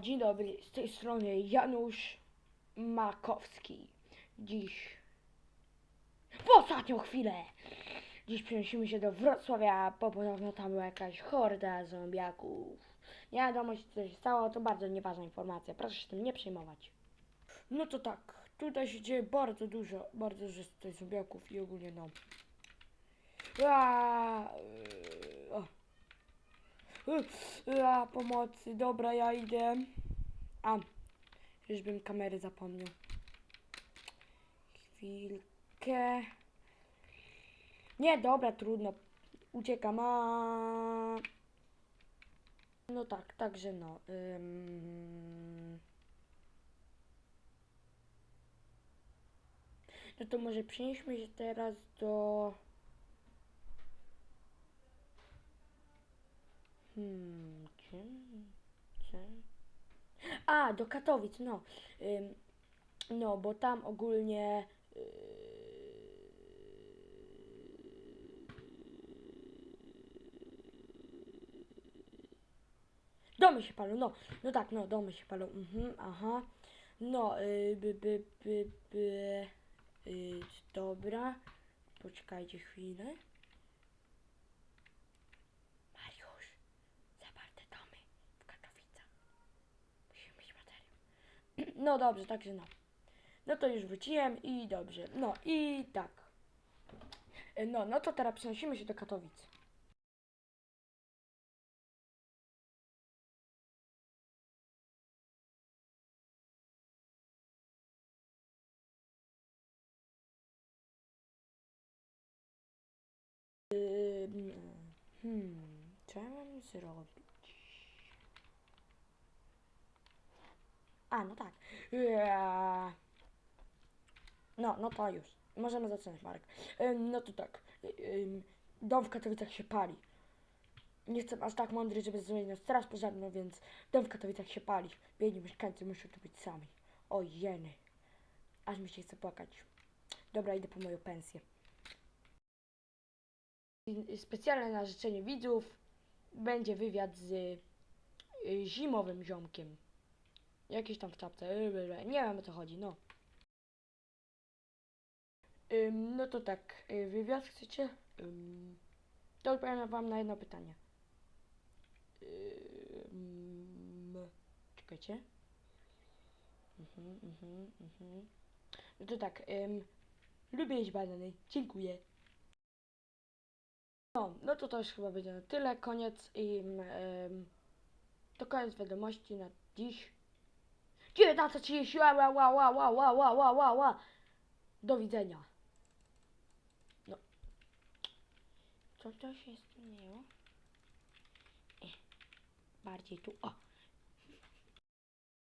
Dzień dobry, z tej strony Janusz Makowski. Dziś w ostatnią chwilę. Dziś przenosimy się do Wrocławia, bo podobno tam była jakaś horda zombiaków. Nie wiadomo, co się stało, to bardzo nieważna informacja. Proszę się tym nie przejmować. No to tak, tutaj się dzieje bardzo dużo, bardzo dużo tutaj zombiaków i ogólnie no. Aaa, o. A, pomocy, dobra, ja idę. A, już bym kamery zapomniał. Chwilkę. Nie, dobra, trudno. Uciekam, a... No tak, także no. Ym... No to może przenieśmy się teraz do... Hmm? A, do Katowic, no. Ym, no, bo tam ogólnie. Yy, domy się palą, no. No tak, no, domy się palą. Mhm, aha. No, y, by, by, by, by. Y, dobra. Poczekajcie chwilę. No dobrze, także no. No to już wróciłem i dobrze. No i tak. E, No, no to teraz przenosimy się do Katowic. Hmm, co ja mam zrobić? A, no tak. Eee, No, no to już. Możemy zaczynać, Marek. Ym, No to tak. Ym, Dom w Katowicach się pali. Nie jestem aż tak mądry, żeby zmienić straż pożarną, więc dom w Katowicach się pali. Biedni mieszkańcy muszą tu być sami. O jeny. Aż mi się chce płakać. Dobra, idę po moją pensję. Specjalne na życzenie widzów będzie wywiad z y, zimowym ziomkiem. Jakiś tam w czapce. y, Nie wiem o co chodzi, no. Ym, no to tak, y, wywiad chcecie? Ym, to odpowiem wam na jedno pytanie. Ym, czekajcie. Mhm, mhm, mhm. No to tak, ym, lubię jeść banany. Dziękuję. No, no to to już chyba będzie na tyle. Koniec i to koniec wiadomości na dziś. 19.30, ła, ła, ła, ła, ła, ła, ła, ła, ła. Do widzenia. No. Co to się zmieniło? E, bardziej tu. O.